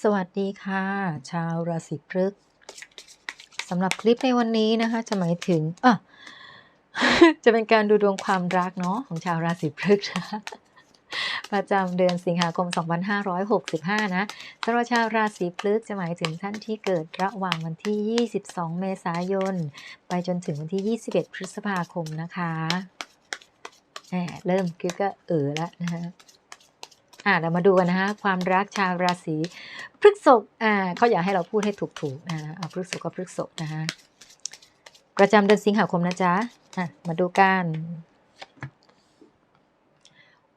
สวัสดีค่ะ ชาวราศีพฤษภสำหรับคลิปในวันนี้นะคะ จะหมายถึงอะจะเป็นการดูดวงความรักเนาะของชาวราศีพฤษภนะประจำเดือนสิงหาคม 2565 นะสำหรับชาวราศีพฤษภจะหมายถึงท่านที่เกิดระหว่างวันที่ 22 เมษายน ไปจนถึงวันที่ 21 พฤษภาคมนะคะแหมเริ่มกิ๊กก็เออแล้วนะคะ อ่าเรามาดูกันนะคะความรักชาวราศีพฤษภอ่าเขาอยากให้เราพูดให้ถูกๆนะเอาพฤษภก็พฤษภนะคะประจำเดือนสิงหาคมนะจ๊ะอะมาดูกัน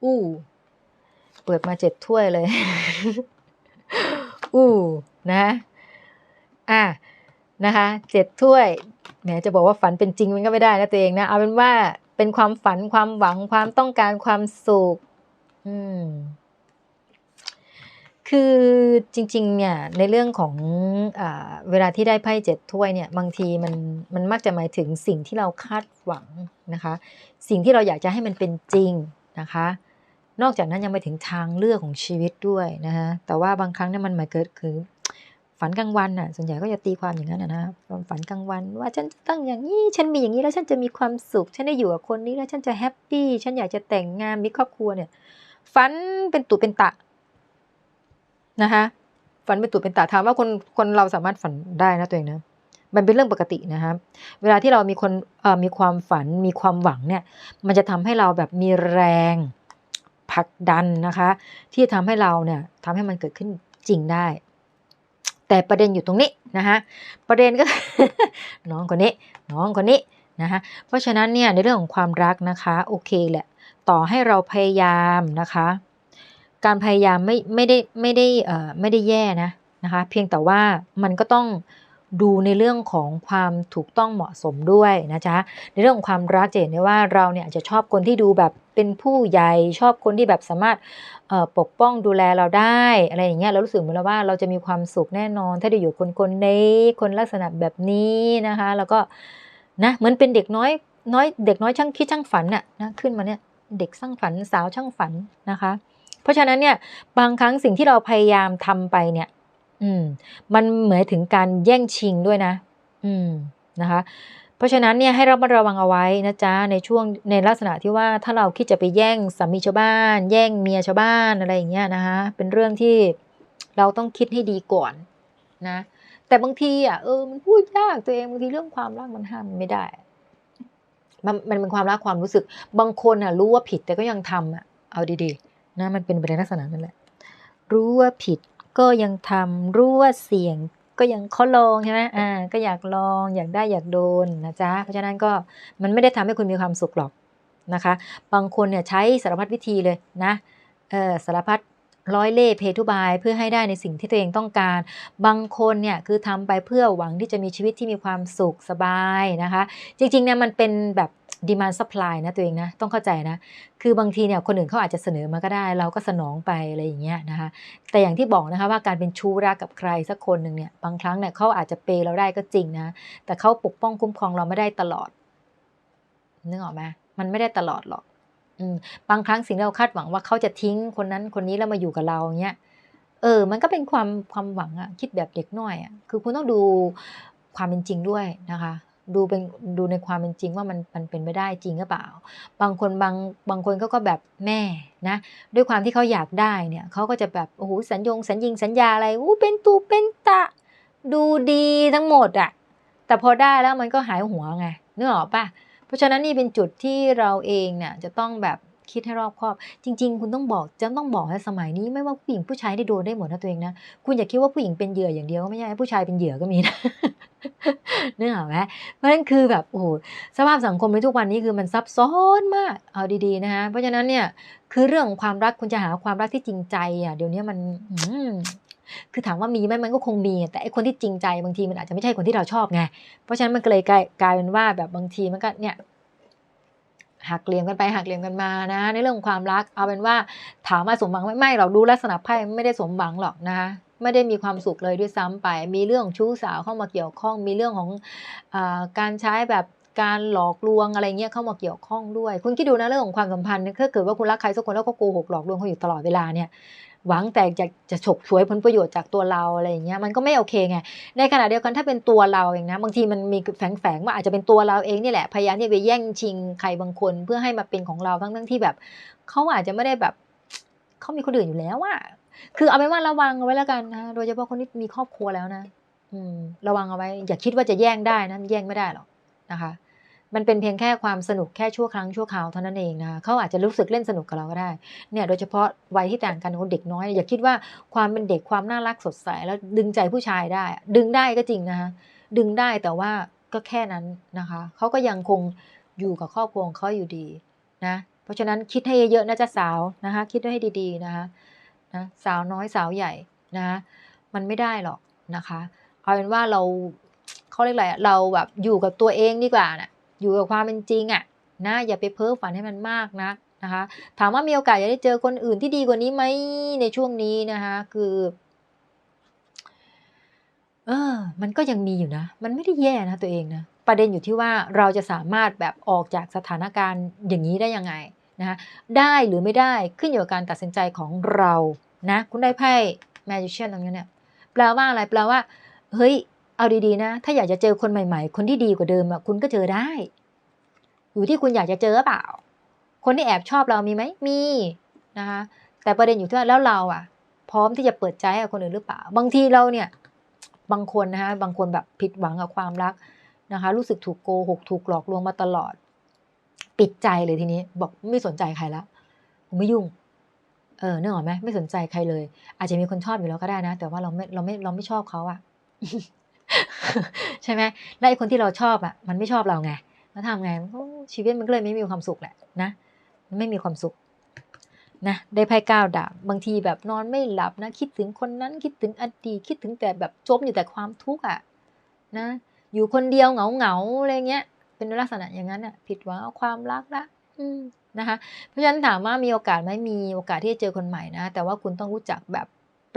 อู้เปิดมาเจ็ดถ้วยเลย อู้นะอะนะคะเจ็ดถ้วยแหมจะบอกว่าฝันเป็นจริงมันก็ไม่ได้นะตัวเองนะเอาเป็นว่าเป็นความฝันความหวังความต้องการความสุข อืม คือจริงๆเนี่ยในเรื่องของอเวลาที่ได้ไพ่เจ็ดถ้วยเนี่ยบางทีมันมันมักจะหมายถึงสิ่งที่เราคาดหวังนะคะ สิ่งที่เราอยากจะให้มันเป็นจริงนะคะ นอกจากนั้นยังไปถึงทางเลือกของชีวิตด้วยนะคะแต่ว่าบางครั้งเนี่ยมันหมายเกิดคือฝันกลางวันน่ะส่วนใหญ่ก็จะตีความอย่างนั้นนะนะฝันกลางวันว่าฉันจะตั้งอย่างนี้ฉันมีอย่างนี้แล้วฉันจะมีความสุข ฉันได้อยู่กับคนนี้แล้วฉันจะแฮปปี้ฉันอยากจะแต่งงานมีครอบครัวเนี่ยฝันเป็นตุเป็นตะ นะคะฝันเป็นตุเป็นตาถามว่าคนคนเราสามารถฝันได้นะตัวเองนะมันเป็นเรื่องปกตินะคะเวลาที่เรามีคนมีความฝันมีความหวังเนี่ย มันจะทำให้เราแบบมีแรงผลักดันนะคะ ที่จะทำให้เราเนี่ยทำให้มันเกิดขึ้นจริงได้ แต่ประเด็นอยู่ตรงนี้นะคะประเด็นก็น้องคนนี้ น้องคนนี้นะคะเพราะฉะนั้นเนี่ยในเรื่องของความรักนะคะ โอเคแหละ ต่อให้เราพยายามนะคะ การพยายามไม่ไม่ได้ไม่ได้เอ่อไม่ได้แย่นะนะคะเพียงแต่ว่ามันก็ต้องดูในเรื่องของความถูกต้องเหมาะสมด้วยนะจ๊ะในเรื่องของความรักจะเห็นได้ว่าเราเนี่ยอาจจะชอบคนที่ดูแบบเป็นผู้ใหญ่ชอบคนที่แบบสามารถปกป้องดูแลเราได้อะไรอย่างเงี้ยเรารู้สึกเหมือนว่าเราจะมีความสุขแน่นอน ถ้าได้อยู่คนคนนี้คนลักษณะแบบนี้นะคะ แล้วก็นะเหมือนเป็นเด็กน้อยน้อยเด็กน้อยช่างคิดช่างฝันน่ะนะขึ้นมาเนี่ยเด็กสร้างฝันสาวช่างฝันนะคะ เพราะฉะนั้นเนี่ยบางครั้งสิ่งที่เราพยายามทำไปเนี่ย อืม มันเหมือนถึงการแย่งชิงด้วยนะ อืมนะคะ เพราะฉะนั้นเนี่ยให้ระมัดระวังเอาไว้นะจ๊ะในช่วงในลักษณะที่ว่าถ้าเราคิดจะไปแย่งสามีชาวบ้าน แย่งเมียชาวบ้านอะไรอย่างเงี้ยนะคะเป็นเรื่องที่เราต้องคิดให้ดีก่อนนะ แต่บางทีอะเออมันพูดยากตัวเองบางทีเรื่องความรักมันห้ามไม่ได้ มันมันเป็นความรักความรู้สึก บางคนอะรู้ว่าผิดแต่ก็ยังทำอะเอาดีๆ นะมันเป็นไปในลักษณะนั้นแหละ รู้ว่าผิดก็ยังทำรู้ว่าเสี่ยงก็ยังเขาลองใช่ไหมอ่า ก็อยากลองอยากได้อยากโดนนะจ๊ะ เพราะฉะนั้นก็มันไม่ได้ทำให้คุณมีความสุขหรอกนะคะ บางคนเนี่ยใช้สารพัดวิธีเลยนะ เออสารพัดร้อยเล่ห์เพทุบายเพื่อให้ได้ในสิ่งที่ตัวเองต้องการ บางคนเนี่ยคือทำไปเพื่อหวังที่จะมีชีวิตที่มีความสุขสบายนะคะ จริงๆเนี่ยมันเป็นแบบ demand supply นะตัวเองนะต้องเข้าใจนะ คือบางทีเนี่ยคนอื่นเขาอาจจะเสนอมาก็ได้ เราก็สนองไปอะไรอย่างเงี้ยนะคะแต่อย่างที่บอกนะคะว่าการเป็นชู้รักกับใครสักคนหนึ่งเนี่ยบางครั้งเนี่ยเขาอาจจะเปย์เราได้ก็จริงนะ แต่เขาปกป้องคุ้มครองเราไม่ได้ตลอดนึกออกไหมมันไม่ได้ตลอดหรอกอืมบางครั้งสิ่งที่เราคาดหวังว่าเขาจะทิ้งคนนั้นคนนี้แล้วมาอยู่กับเราเงี้ยเออ มันก็เป็นความความหวังอะคิดแบบเด็กน้อยอะคือคุณต้องดูความเป็นจริงด้วยนะคะ ดูเป็นดูในความเป็นจริงว่ามันมันเป็นไม่ได้จริงหรือเปล่า บางคนบางบางคนเขาก็แบบแม่นะ ด้วยความที่เขาอยากได้เนี่ยเขาก็จะแบบโอ้โหสัญญงสัญญิงสัญญาอะไรอู้เป็นตูเป็นตะ ดูดีทั้งหมดอะแต่พอได้แล้วมันก็หายหัวไงนึกออกปะเพราะฉะนั้นนี่เป็นจุดที่เราเองเนี่ยจะต้องแบบ คิดให้รอบคอบ จริง ๆ คุณต้องบอกจะต้องบอกให้สมัยนี้ไม่ว่าผู้หญิงผู้ชายได้โดนได้หมดนะตัวเองนะ คุณอย่าคิดว่าผู้หญิงเป็นเหยื่ออย่างเดียวก็ไม่ใช่ผู้ชายเป็นเหยื่อก็มีนะนึกออกไหมเพราะฉะนั้นคือแบบโอ้โหสภาพสังคมในทุกวันนี้คือมันซับซ้อนมากเอาดีๆนะคะเพราะฉะนั้นเนี่ยคือเรื่องความรักคุณจะหาความรักที่จริงใจอะเดี๋ยวนี้มันคือถามว่ามีไหมมันก็คงมี แต่ไอคนที่จริงใจบางทีมันอาจจะไม่ใช่คนที่เราชอบไงเพราะฉะนั้นมันก็เลยกลายกลายเป็นว่าแบบบางทีมันก็เนี่ย หักเหลี่ยมกันไปหักเหลี่ยมกันมานะ ในเรื่องของความรัก เอาเป็นว่าถามมาสมหวังไหมไม่เราดูลักษณะไพ่ไม่ได้สมหวังหรอกนะคะไม่ได้มีความสุขเลยด้วยซ้ำไป มีเรื่องชู้สาวเข้ามาเกี่ยวข้อง มีเรื่องของอการใช้แบบการหลอกลวงอะไรเงี้ยเข้ามาเกี่ยวข้องด้วย คุณคิดดูนะเรื่องของความสัมพันธ์เนี่ยถ้าเกิดว่าคุณรักใครสักคนแล้วก็โกหกหลอกลวงเขาอยู่ตลอดเวลาเนี่ย หวังแต่จะจะฉกฉวยผลประโยชน์จากตัวเราอะไรอย่างเงี้ยมันก็ไม่โอเคไงในขณะเดียวกันถ้าเป็นตัวเราเองนะบางทีมันมีแฝงๆว่าอาจจะเป็นตัวเราเองนี่แหละพยายามที่จะไปแย่งชิงใครบางคน เพื่อให้มาเป็นของเราทั้งทั้งที่แบบเขาอาจจะไม่ได้แบบเขามีคนอื่นอยู่แล้วอะคือเอาเป็นว่าระวังเอาไว้แล้วกันนะโดยเฉพาะคนที่มีครอบครัวแล้วนะ อืม ระวังเอาไว้ อย่าคิดว่าจะแย่งได้นะแย่งไม่ได้หรอกนะคะ มันเป็นเพียงแค่ความสนุกแค่ชั่วครั้งชั่วคราวเท่านั้นเองนะเขาอาจจะรู้สึกเล่นสนุกกับเราก็ได้เนี่ยโดยเฉพาะวัยที่ต่างกันคนเด็กน้อย อย่าคิดว่าความเป็นเด็กความน่ารักสดใสแล้วดึงใจผู้ชายได้ ดึงได้ก็จริงนะคะดึงได้แต่ว่าก็แค่นั้นนะคะเขาก็ยังคงอยู่กับครอบครัวของเขาอยู่ดีนะเพราะฉะนั้นคิดให้เยอะๆนะจ๊ะสาวนะคะคิดให้ดีๆนะคะนะสาวน้อยสาวใหญ่นะะมันไม่ได้หรอกนะคะเอาเป็นว่าเราเขาเรียกอะไรเราแบบอยู่กับตัวเองดีกว่านะ อยู่กับความเป็นจริงอะนะอย่าไปเพ้อฝันให้มันมากนะนะคะถามว่ามีโอกาสจะได้เจอคนอื่นที่ดีกว่านี้ไหมในช่วงนี้นะคะคือเออมันก็ยังมีอยู่นะ มันไม่ได้แย่นะตัวเองนะประเด็นอยู่ที่ว่าเราจะสามารถแบบออกจากสถานการณ์อย่างนี้ได้ยังไงนะคะได้หรือไม่ได้ขึ้นอยู่กับการตัดสินใจของเรานะคุณได้ไพ่ magician ตรงนี้เนี่ยแปลว่าอะไรแปลว่าเฮ้ย เอาดีๆนะ ถ้าอยากจะเจอคนใหม่ๆ คนที่ดีกว่าเดิมอะคุณก็เจอได้ อยู่ที่คุณอยากจะเจอเปล่า คนที่แอบชอบเรามีไหมมีนะคะ แต่ประเด็นอยู่ที่ว่าแล้วเราอะพร้อมที่จะเปิดใจกับคนอื่นหรือเปล่า บางทีเราเนี่ย บางคนนะคะบางคนแบบผิดหวังกับความรักนะคะ รู้สึกถูกโกหกถูกหลอกลวงมาตลอด ปิดใจเลยทีนี้ บอกไม่สนใจใครแล้วผมไม่ยุ่ง เออเนึกออกไหมไม่สนใจใครเลย อาจจะมีคนชอบอยู่แล้วก็ได้นะ แต่ว่าเราไม่เราไม่เราไม่ชอบเขาอะ ใช่ไหมแล้วไอ้คนที่เราชอบอะมันไม่ชอบเราไงแล้วทำไงชีวิตมันก็เลยไม่มีความสุขแหละนะไม่มีความสุขนะได้ไพ่เก้าดาบบางทีแบบนอนไม่หลับนะคิดถึงคนนั้นคิดถึงอดีตคิดถึงแต่แบบจมอยู่แต่ความทุกข์อะนะ อยู่คนเดียวเหงาเหงาอะไรเงี้ย เป็นลักษณะอย่างนั้นอะผิดหวังเอาความรักละอืมนะคะ เพราะฉะนั้นถามว่ามีโอกาสไหมมีโอกาสที่จะเจอคนใหม่นะ แต่ว่าคุณต้องรู้จักแบบ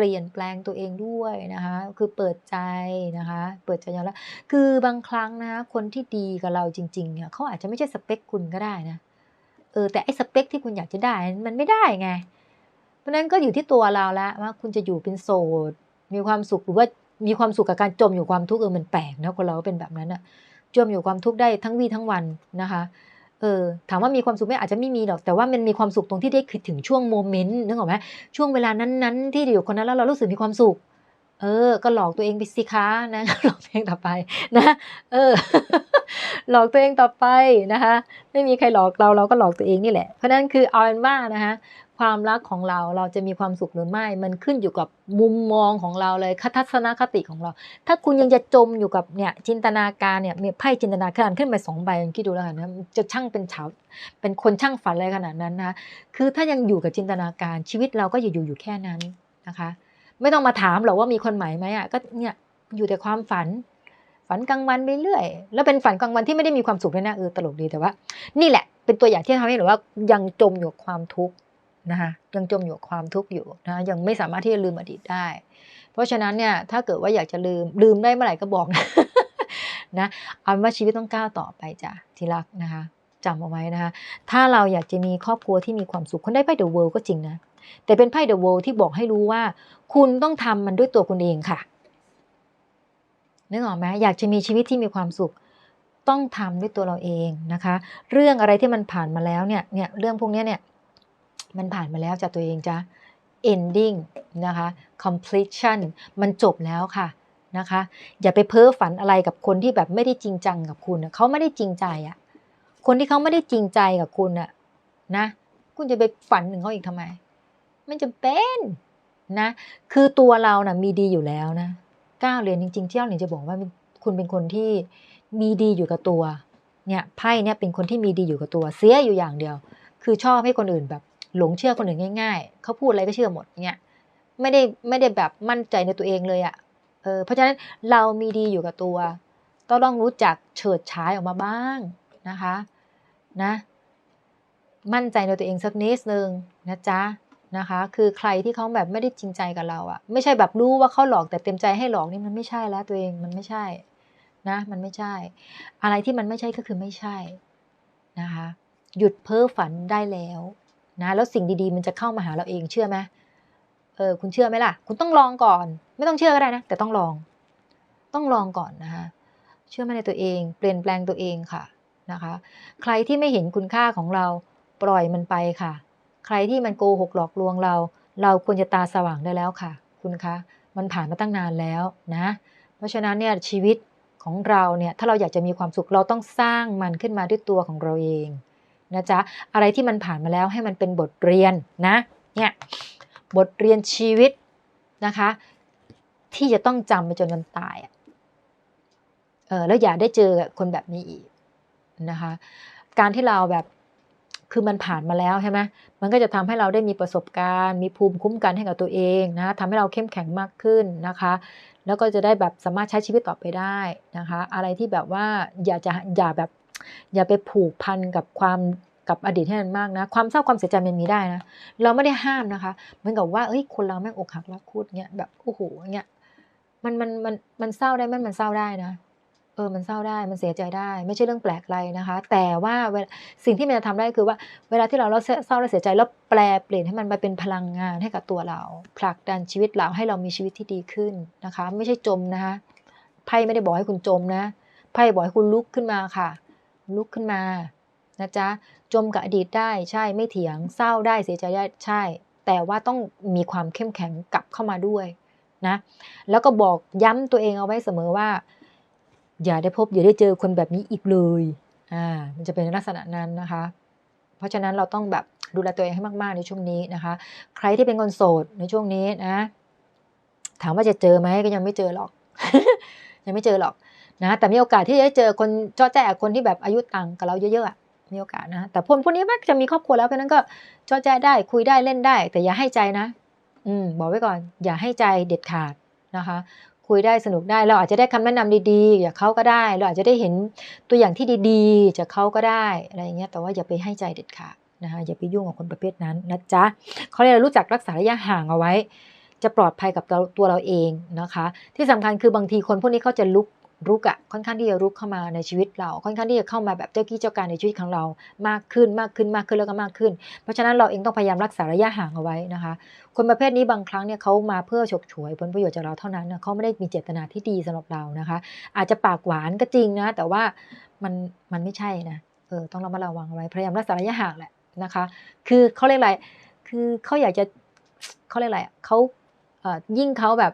เปลี่ยนแปลงตัวเองด้วยนะคะ คือเปิดใจนะคะ เปิดใจยอมรับคือบางครั้งนะคนที่ดีกับเราจริงๆเนี่ยเขาอาจจะไม่ใช่สเปคคุณก็ได้นะเออแต่ไอ้สเปคที่คุณอยากจะได้มันไม่ได้ไง เพราะนั้นก็อยู่ที่ตัวเราแล้วว่าคุณจะอยู่เป็นโสดมีความสุขหรือว่ามีความสุขกับการจมอยู่ความทุกข์เออมันแปลกนะคนเราเป็นแบบนั้นอะจมอยู่ความทุกข์ได้ทั้งวี่ทั้งวันนะคะ เออถามว่ามีความสุขไหมอาจจะไม่มีหรอกแต่ว่ามันมีความสุขตรงที่ได้คิดถึงช่วงโมเมนต์นึกออกไหมช่วงเวลานั้นๆ ที่อยู่คนนั้นแล้วเรารู้สึกมีความสุข เออ ก็หลอกตัวเองไปสิคะนะหลอกตัวเองต่อไปนะ เออ หลอกตัวเองต่อไปนะคะ ไม่มีใครหลอกเราเราก็หลอกตัวเองนี่แหละเพราะฉะนั้นคือเอาเป็นว่านะคะ ความรักของเราเราจะมีความสุขหรือไม่ มันขึ้นอยู่กับมุมมองของเราเลยทัศนคติของเรา ถ้าคุณยังจะจมอยู่กับเนี่ยจินตนาการเนี่ยมีไพ่จินตนาการขึ้นไปสองใบคิดดูแล้วกันนะจะช่างเป็นเฉาเป็นคนช่างฝันอะไรขนาดนั้นนะคือถ้ายังอยู่กับจินตนาการชีวิตเราก็อยู่อยู่อยู่แค่นั้นนะคะ ไม่ต้องมาถามหรอกว่ามีคนใหม่ไหมอะก็เนี่ยอยู่แต่ความฝันฝันกลางวันไปเรื่อย แล้วเป็นฝันกลางวันที่ไม่ได้มีความสุขเลยนะเออตลกดีแต่ว่า นี่แหละเป็นตัวอย่างที่ทำให้เห็นว่ายังจมอยู่กับความทุกข์ นะคะยังจมอยู่กับความทุกข์อยู่นะยังไม่สามารถที่จะลืมอดีตได้ เพราะฉะนั้นเนี่ยถ้าเกิดว่าอยากจะลืมลืมได้เมื่อไหร่ก็บอกนะนะเอาว่าชีวิตต้องก้าวต่อไปจ้ะที่รักนะคะจำเอาไว้นะคะถ้าเราอยากจะมีครอบครัวที่มีความสุขคนได้ไพ่เดอะเวิลด์ก็จริงนะแต่เป็นไพ่เดอะเวิลด์ที่บอกให้รู้ว่า คุณต้องทำมันด้วยตัวคุณเองค่ะนึกออกไหมอยากจะมีชีวิตที่มีความสุขต้องทำด้วยตัวเราเองนะคะ เรื่องอะไรที่มันผ่านมาแล้วเนี่ยเนี่ยเรื่องพวกนี้เนี่ย มันผ่านมาแล้วจากตัวเองจ้ะ ending นะคะ completion มันจบแล้วค่ะนะคะ อย่าไปเพ้อฝันอะไรกับคนที่แบบไม่ได้จริงจังกับคุณเขาไม่ได้จริงใจอะคนที่เขาไม่ได้จริงใจกับคุณอะนะ คุณจะไปฝันถึงเขาอีกทำไมไม่จำเป็นนะ คือตัวเรานะ่ะมีดีอยู่แล้วนะก้าวเรียนจริงๆที่เราเนี่ยจะบอกว่าคุณเป็นคนที่มีดีอยู่กับตัว เนี่ยไพ่เนี่ยเป็นคนที่มีดีอยู่กับตัว เสียอยู่อย่างเดียว คือชอบให้คนอื่นแบบ หลงเชื่อคนอื่นง่าย ๆ เขาพูดอะไรก็เชื่อหมดเนี่ยไม่ได้ไม่ได้แบบมั่นใจในตัวเองเลยอะ่ะเออเพราะฉะนั้นเรามีดีอยู่กับตัว ต้องต้องรู้จักเฉิดฉายออกมาบ้างนะคะนะมั่นใจในตัวเองสักนิดนึงนะจ๊ะนะคะ คือใครที่เขาแบบไม่ได้จริงใจกับเราอะไม่ใช่แบบรู้ว่าเขาหลอกแต่เต็มใจให้หลอกนี่มันไม่ใช่แล้วตัวเองมันไม่ใช่นะ มันไม่ใช่ อะไรที่มันไม่ใช่ก็คือไม่ใช่นะคะ หยุดเพ้อฝันได้แล้ว นะแล้วสิ่งดีๆ มันจะเข้ามาหาเราเองเชื่อไหมเออคุณเชื่อไหมล่ะ คุณต้องลองก่อน ไม่ต้องเชื่อก็ได้นะ แต่ต้องลอง ต้องลองก่อนนะคะเชื่อมั่นในตัวเอง เปลี่ยนแปลงตัวเองค่ะนะคะ ใครที่ไม่เห็นคุณค่าของเราปล่อยมันไปค่ะ ใครที่มันโกหกหลอกลวงเรา เราควรจะตาสว่างได้แล้วค่ะ คุณคะ มันผ่านมาตั้งนานแล้วนะ เพราะฉะนั้นเนี่ยชีวิตของเราเนี่ยถ้าเราอยากจะมีความสุขเราต้องสร้างมันขึ้นมาด้วยตัวของเราเอง นะจ๊ะ อะไรที่มันผ่านมาแล้วให้มันเป็นบทเรียนนะเนี่ยบทเรียนชีวิตนะคะ ที่จะต้องจำไปจนวันตายเออแล้วอย่าได้เจอคนแบบนี้อีกนะคะ การที่เราแบบคือมันผ่านมาแล้วใช่ไหมมันก็จะทำให้เราได้มีประสบการณ์ มีภูมิคุ้มกันให้กับตัวเองนะทำให้เราเข้มแข็งมากขึ้นนะคะ แล้วก็จะได้แบบสามารถใช้ชีวิตต่อไปได้นะคะ อะไรที่แบบว่าอย่าจะอย่าแบบ อย่าไปผูกพันกับความกับอดีตให้มันมากนะ ความเศร้าความเสียใจมันมีได้นะ เราไม่ได้ห้ามนะคะ เหมือนกับว่าเอ้ยคนเราแม่งอกหักรักคุดเงี้ยแบบโอ้โหเงี้ยมันมันมันมันเศร้าได้ไหมมันเศร้าได้นะเออมันเศร้าได้มันเสียใจได้ ไม่ใช่เรื่องแปลกอะไรนะคะ แต่ว่าเวลาสิ่งที่มันจะทำได้คือว่า เวลาที่เราเราเศร้าและเสียใจแล้วแปลเปลี่ยนให้มันมาเป็นพลังงานให้กับตัวเรา ผลักดันชีวิตเราให้เรามีชีวิตที่ดีขึ้นนะคะ ไม่ใช่จมนะคะไพ่ไม่ได้บอกให้คุณจมนะไพ่บอกให้คุณลุกขึ้นมาค่ะ ลุกขึ้นมานะจ๊ะจมกับอดีตได้ใช่ไม่เถียงเศร้าได้เสียใจได้ใช่ แต่ว่าต้องมีความเข้มแข็งกลับเข้ามาด้วยนะแล้วก็บอกย้ำตัวเองเอาไว้เสมอว่า อย่าได้พบอย่าได้เจอคนแบบนี้อีกเลยอ่ามันจะเป็นลักษณะนั้นนะคะ เพราะฉะนั้นเราต้องแบบดูแลตัวเองให้มากๆในช่วงนี้นะคะ ใครที่เป็นคนโสดในช่วงนี้นะ ถามว่าจะเจอไหมก็ยังไม่เจอหรอก ยังไม่เจอหรอก นะแต่มีโอกาสที่จะเจอคนจ้าแจ้คนที่แบบอายุต่างกับเราเยอะๆอะมีโอกาสนะแต่พวกพวกนี้มักจะมีครอบครัวแล้วเพราะนั้นก็จ้าแจ้ได้คุยได้เล่นได้ แต่อย่าให้ใจนะ อืมบอกไว้ก่อน อย่าให้ใจเด็ดขาดนะคะ คุยได้สนุกได้เราอาจจะได้คำแนะนำดีๆจากเขาก็ได้ เราอาจจะได้เห็นตัวอย่างที่ดีๆ จากเขาก็ได้อะไรอย่างเงี้ยแต่ว่าอย่าไปให้ใจเด็ดขาดนะคะอย่าไปยุ่งกับคนประเภทนั้นนะจ๊ะเขาเรียกรู้จักรักษาระยะห่างเอาไว้ จะปลอดภัยกับตัวเราเองนะคะ ที่สำคัญคือบางทีคนพวกนี้เขาจะลุก รุกอะค่อนข้างที่จะรุกเข้ามาในชีวิตเรา ค่อนข้างที่จะเข้ามาแบบเจ้ากี้เจ้าการในชีวิตของเรามากขึ้นมากขึ้นมากขึ้นแล้วก็มากขึ้น เพราะฉะนั้นเราเองต้องพยายามรักษาระยะห่างเอาไว้นะคะ คนประเภทนี้บางครั้งเนี่ยเขามาเพื่อฉกฉวยผลประโยชน์จากเราเท่านั้นนะเขาไม่ได้มีเจตนาที่ดีสำหรับเรานะคะ อาจจะปากหวานก็จริงนะ แต่ว่ามันมันไม่ใช่นะเออต้องระมัดระวังเอาไว้พยายามรักษาระยะห่างแหละนะคะ คือเขาเรียกอะไรคือเขาอยากจะเขาเรียกอะไรเขาเอ่อยิ่งเขาแบบ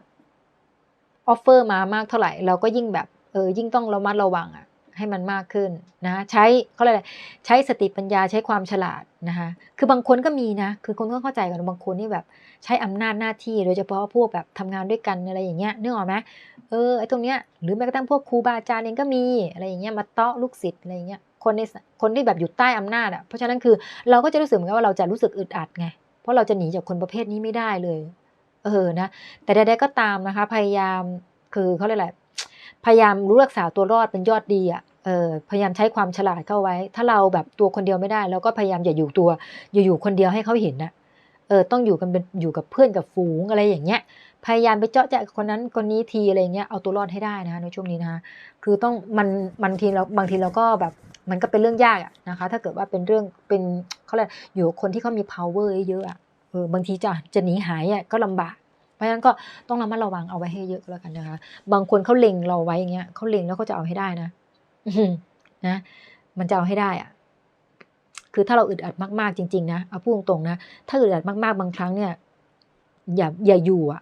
ออฟเฟอร์มามากเท่าไหร่เราก็ยิ่งแบบ ออยิ่งต้องระมัดระวังอะให้มันมากขึ้นนะใช้เขาเรียกอะไรใช้สติปัญญาใช้ความฉลาดนะคะคือบางคนก็มีนะคือคนก็เข้าใจกันบางคนนี่แบบใช้อำนาจหน้าที่โดยเฉพาะพวกแบบทำงานด้วยกันอะไรอย่างเงี้ยนึกออกไหมเออไอ้ตรงเนี้ยหรือแม้กระทั่งพวกครูบาอาจารย์เองก็มีอะไรอย่างเงี้ยมาเตาะลูกศิษย์อะไรอย่างเงี้ยคนในคนที่แบบอยู่ใต้อำนาจอะเพราะฉะนั้นคือเราก็จะรู้สึกเหมือนกันว่าเราจะรู้สึกอึดอัดไงเพราะเราจะหนีจากคนประเภทนี้ไม่ได้เลย เออนะแต่ใดๆก็ตามนะคะ พยายามคือเขาเรียกอะไร พยายามรู้รักษาตัวรอดเป็นยอดดีอะเออพยายามใช้ความฉลาดเข้าไว้ ถ้าเราแบบตัวคนเดียวไม่ได้เราก็พยายามอย่าอยู่ตัว อย่าอยู่คนเดียวให้เขาเห็นนะเออต้องอยู่กันเป็นอยู่กับเพื่อนกับฝูงอะไรอย่างเงี้ย พยายามไปเจาะแจะคนนั้นคนนี้ทีอะไรเงี้ยเอาตัวรอดให้ได้นะคะในช่วงนี้นะคะคือต้องมันบางทีเราบางทีเราก็แบบมันก็เป็นเรื่องยากอะนะคะ ถ้าเกิดว่าเป็นเรื่องเป็นเขาเรียกอยู่คนที่เขามี power เยอะอะเออบางทีจะจะหนีหายอะก็ลำบาก เพราะฉะนั้นก็ต้องระมัดระวังเอาไว้ให้เยอะแล้วกันนะคะ บางคนเขาเล็งเราไว้อย่างเงี้ยเขาเล็งแล้วเขาจะเอาให้ได้นะนะมันจะเอาให้ได้อะคือถ้าเราอึดอัดมากๆจริงๆนะเอาพูดตรงๆนะถ้าอึดอัดมากๆบางครั้งเนี่ยอย่าอย่าอยู่อะ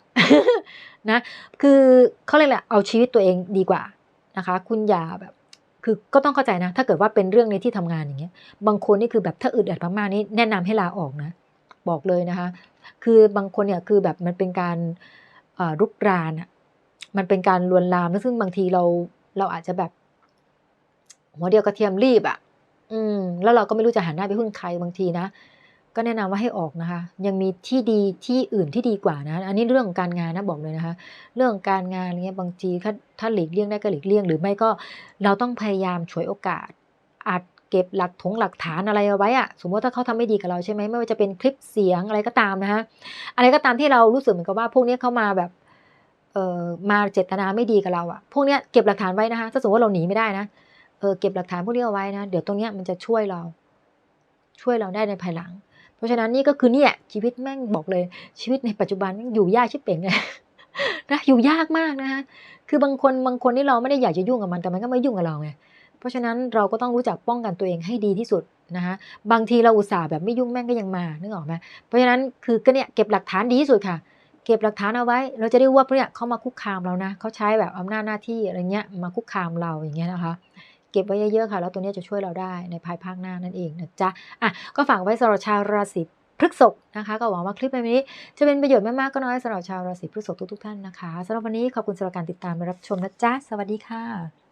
นะคือเขาเรียกแหละเอาชีวิตตัวเองดีกว่านะคะ คุณอย่าแบบ คือก็ต้องเข้าใจนะ ถ้าเกิดว่าเป็นเรื่องในที่ทำงานอย่างเงี้ย บางคนนี่คือแบบถ้าอึดอัดมากๆนี่แนะนำให้ลาออกนะ บอกเลยนะคะ คือบางคนเนี่ยคือแบบมันเป็นการรุกรานมันเป็นการลวนลามแล้วซึ่งบางทีเราเราอาจจะแบบหัวเดียวกระเทียมรีบอะ อืม แล้วเราก็ไม่รู้จะหันหน้าไปพึ่งใครบางทีนะ ก็แนะนำว่าให้ออกนะคะ ยังมีที่ดีที่อื่นที่ดีกว่านะ อันนี้เรื่องของการงานนะบอกเลยนะคะ เรื่องการงานเงี้ยบางทีถ้าถ้าหลีกเลี่ยงได้ก็หลีกเลี่ยง หรือไม่ก็เราต้องพยายามฉวยโอกาสอัด เก็บหลักถงหลักฐานอะไรเอาไว้อะสมมติถ้าเขาทำไม่ดีกับเราใช่ไหมไม่ว่าจะเป็นคลิปเสียงอะไรก็ตามนะคะอะไรก็ตามที่เรารู้สึกเหมือนกับว่า พวกนี้เข้ามาแบบเอ่อมาเจตนาไม่ดีกับเราอะพวกนี้เก็บหลักฐานไว้นะคะถ้าสมมติว่าเราหนีไม่ได้นะเออเก็บหลักฐานพวกนี้เอาไว้นะเดี๋ยวตรงเนี้ยมันจะช่วยเรา ช่วยเราได้ในภายหลัง เพราะฉะนั้นนี่ก็คือเนี่ยชีวิตแม่งบอกเลย ชีวิตในปัจจุบันแม่งอยู่ยากชิบเป่งเลยนะอยู่ยากมากนะคะคือบางคนบางคนที่เราไม่ได้อยากจะยุ่งกับมันแต่มันก็ไม่ยุ่งกับเราไง ราะฉะนั้นเราก็ต้องรู้จักป้องกันตัวเองให้ดีที่สุดนะคะบางทีเราอุตส่าห์แบบไม่ยุ่งแม่งก็ยังมานึกออกไหมเพราะฉะนั้นคือก็เนี่ยเก็บหลักฐานดีที่สุดค่ะ เก็บหลักฐานเอาไว้ เราจะได้ว่าเนี่ยเขามาคุกคามเรานะเขาใช้แบบอำนาจหน้าที่อะไรเงี้ยมาคุกคามเราอย่างเงี้ยนะคะ เก็บไว้เยอะๆค่ะ แล้วตัวเนี้ยจะช่วยเราได้ในภายภาคหน้านั่นเองนะจ๊ะอะก็ฝากไว้สำหรับชาวราศีพฤษภนะคะก็หวังว่าคลิปในวันนี้ จะเป็นประโยชน์ไม่มากก็น้อยสำหรับชาวราศีพฤษภทุกๆท่านนะคะสำหรับวันนี้ขอบคุณสำหรับการติดตามและรับชมนะจ๊ะสวัสดีค่ะ